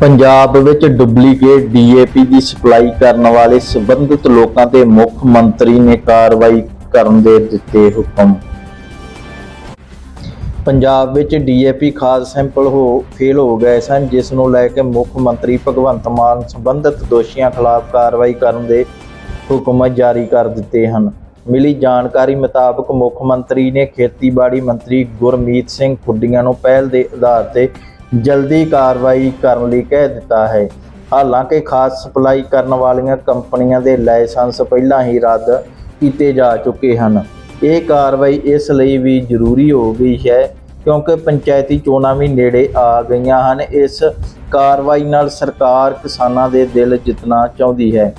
ਪੰਜਾਬ ਵਿੱਚ duplicate DAP ਦੀ supply ਕਰਨ ਵਾਲੇ ਸਬੰਧਿਤ ਲੋਕਾਂ ਤੇ ਮੁੱਖ ਮੰਤਰੀ ਨੇ ਕਾਰਵਾਈ ਕਰਨ ਦੇ ਦਿੱਤੇ ਹੁਕਮ। ਪੰਜਾਬ ਵਿੱਚ ਡੀਏਪੀ ਖਾਦ ਸੈਂਪਲ ਹੋ, ਫੇਲ ਹੋ ਗਏ ਸਨ, ਜਿਸ ਨੂੰ ਲੈ ਕੇ ਮੁੱਖ ਮੰਤਰੀ ਭਗਵੰਤ ਮਾਨ ਸਬੰਧਿਤ ਦੋਸ਼ੀਆਂ ਖਿਲਾਫ ਕਾਰਵਾਈ ਕਰਨ ਦੇ ਹੁਕਮ ਜਾਰੀ ਕਰ ਦਿੱਤੇ ਹਨ। ਮਿਲੀ ਜਾਣਕਾਰੀ ਮੁਤਾਬਕ ਮੁੱਖ ਮੰਤਰੀ ਨੇ ਖੇਤੀਬਾੜੀ ਮੰਤਰੀ ਗੁਰਮੀਤ ਸਿੰਘ ਖੁੱਡੀਆਂ ਨੂੰ ਪਹਿਲ ਦੇ ਆਧਾਰ ਤੇ ਜਲਦੀ ਕਾਰਵਾਈ ਕਰਨ ਲਈ ਕਹਿ ਦਿੱਤਾ ਹੈ। ਹਾਲਾਂਕਿ ਖਾਸ ਸਪਲਾਈ ਕਰਨ ਵਾਲੀਆਂ ਕੰਪਨੀਆਂ ਦੇ ਲਾਇਸੈਂਸ ਪਹਿਲਾਂ ਹੀ ਰੱਦ ਕੀਤੇ ਜਾ ਚੁੱਕੇ ਹਨ। ਇਹ ਕਾਰਵਾਈ ਇਸ ਲਈ ਵੀ ਜ਼ਰੂਰੀ ਹੋ ਗਈ ਹੈ ਕਿਉਂਕਿ ਪੰਚਾਇਤੀ ਚੋਣਾਂ ਵੀ ਨੇੜੇ ਆ ਗਈਆਂ ਹਨ। ਇਸ ਕਾਰਵਾਈ ਨਾਲ ਸਰਕਾਰ ਕਿਸਾਨਾਂ ਦੇ ਦਿਲ ਜਿੱਤਣਾ ਚਾਹੁੰਦੀ ਹੈ।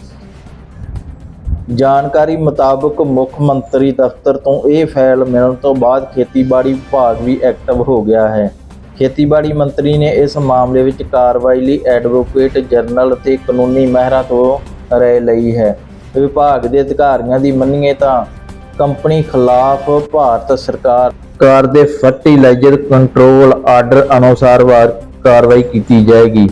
ਜਾਣਕਾਰੀ ਮੁਤਾਬਕ ਮੁੱਖ ਮੰਤਰੀ ਦਫ਼ਤਰ ਤੋਂ ਇਹ ਫਾਈਲ ਮਿਲਣ ਤੋਂ ਬਾਅਦ ਖੇਤੀਬਾੜੀ ਵਿਭਾਗ ਵੀ ਐਕਟਿਵ ਹੋ ਗਿਆ ਹੈ। ਖੇਤੀਬਾੜੀ ਮੰਤਰੀ ਨੇ ਇਸ ਮਾਮਲੇ ਵਿੱਚ ਕਾਰਵਾਈ ਲਈ ਐਡਵੋਕੇਟ ਜਨਰਲ ਅਤੇ ਕਾਨੂੰਨੀ ਮਾਹਿਰਾਂ ਤੋਂ ਰਾਏ ਲਈ ਹੈ। ਵਿਭਾਗ ਦੇ ਅਧਿਕਾਰੀਆਂ ਦੀ ਮੰਨੀਏ ਤਾਂ ਕੰਪਨੀ ਖਿਲਾਫ ਭਾਰਤ ਸਰਕਾਰ ਕਾਰ ਦੇ ਫਰਟੀਲਾਈਜ਼ਰ ਕੰਟਰੋਲ ਆਰਡਰ ਅਨੁਸਾਰ ਵਾਰ ਕਾਰਵਾਈ ਕੀਤੀ ਜਾਏਗੀ।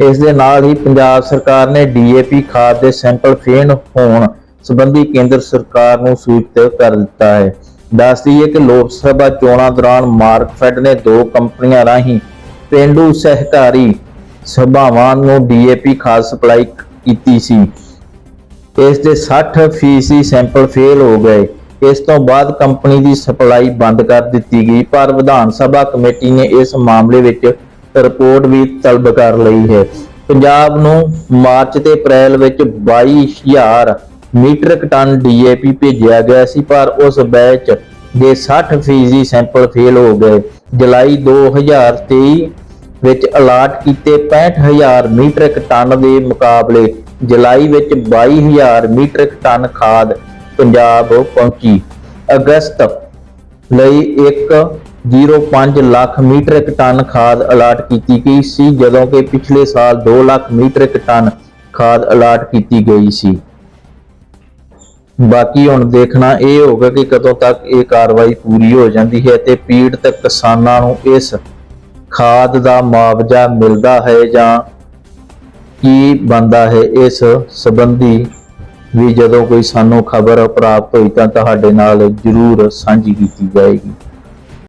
ਇਸ ਦੇ ਨਾਲ ਹੀ ਪੰਜਾਬ ਸਰਕਾਰ ਨੇ ਡੀਏਪੀ ਖਾਦ ਦੇ ਸੈਂਪਲ ਫੇਨ ਹੋਣ ਸੰਬੰਧੀ ਕੇਂਦਰ ਸਰਕਾਰ ਨੂੰ ਸੂਚਿਤ ਕਰ ਦਿੱਤਾ ਹੈ। ਦੱਸ ਦਈਏ ਕਿ ਲੋਕ ਸਭਾ ਚੋਣਾਂ ਦੌਰਾਨ ਮਾਰਕਫੈਡ ਨੇ ਦੋ ਕੰਪਨੀਆਂ ਰਾਹੀਂ ਪਿੰਡੂ ਸਹਿਕਾਰੀ ਸਭਾਵਾਂ ਨੂੰ ਡੀਏਪੀ ਖਾਦ ਸਪਲਾਈ ਕੀਤੀ ਸੀ। ਇਸ ਦੇ 60 ਫੀਸਦੀ ਸੈਂਪਲ ਫੇਲ ਹੋ ਗਏ। ਇਸ ਤੋਂ ਬਾਅਦ ਕੰਪਨੀ ਦੀ ਸਪਲਾਈ ਬੰਦ ਕਰ ਦਿੱਤੀ ਗਈ, ਪਰ ਵਿਧਾਨ ਸਭਾ ਕਮੇਟੀ ਨੇ ਇਸ ਮਾਮਲੇ ਵਿੱਚ ਰਿਪੋਰਟ ਵੀ ਤਲਬ ਕਰ ਲਈ ਹੈ। ਪੰਜਾਬ ਨੂੰ ਮਾਰਚ ਤੇ ਅਪ੍ਰੈਲ ਵਿੱਚ 22000 ਮੀਟ੍ਰਿਕ ਟਨ ਡੀਏਪੀ ਭੇਜਿਆ ਗਿਆ ਸੀ, ਪਰ ਉਸ ਬੈਚ ਦੇ 60 ਫੀਸਦੀ ਸੈਂਪਲ ਫੇਲ ਹੋ ਗਏ। ਜੁਲਾਈ 2023 ਵਿੱਚ ਅਲਾਟ ਕੀਤੇ 65000 ਮੀਟ੍ਰਿਕ ਟਨ ਦੇ ਮੁਕਾਬਲੇ, ਜੁਲਾਈ ਵਿੱਚ 22000 ਮੀਟ੍ਰਿਕ ਟਨ ਖਾਦ ਪੰਜਾਬ ਪਹੁੰਚੀ। ਅਗਸਤ ਲਈ 1.05 ਲੱਖ ਮੀਟ੍ਰਿਕ ਟਨ ਖਾਦ ਅਲਾਟ ਕੀਤੀ ਗਈ ਸੀ, ਜਦੋਂ ਕਿ ਪਿਛਲੇ ਸਾਲ 2 ਲੱਖ ਮੀਟ੍ਰਿਕ ਟਨ ਖਾਦ ਅਲਾਟ ਕੀਤੀ ਗਈ ਸੀ। ਬਾਕੀ ਹੁਣ ਦੇਖਣਾ ਇਹ ਹੋਗਾ ਕਿ ਕਦੋਂ ਤੱਕ ਇਹ ਕਾਰਵਾਈ ਪੂਰੀ ਹੋ ਜਾਂਦੀ ਹੈ ਤੇ ਪੀੜਤ ਕਿਸਾਨਾਂ ਨੂੰ ਇਸ ਖਾਦ ਦਾ ਮੁਆਵਜ਼ਾ ਮਿਲਦਾ ਹੈ ਜਾਂ ਕੀ ਬੰਦਾ ਹੈ, ਇਸ ਸੰਬੰਧੀ ਵੀ ਜਦੋਂ ਕੋਈ ਸਾਨੂੰ ਖਬਰ ਪ੍ਰਾਪਤ ਹੋਈ ਤਾਂ ਤੁਹਾਡੇ ਨਾਲ ਜ਼ਰੂਰ ਸਾਂਝੀ ਕੀਤੀ ਜਾਏਗੀ।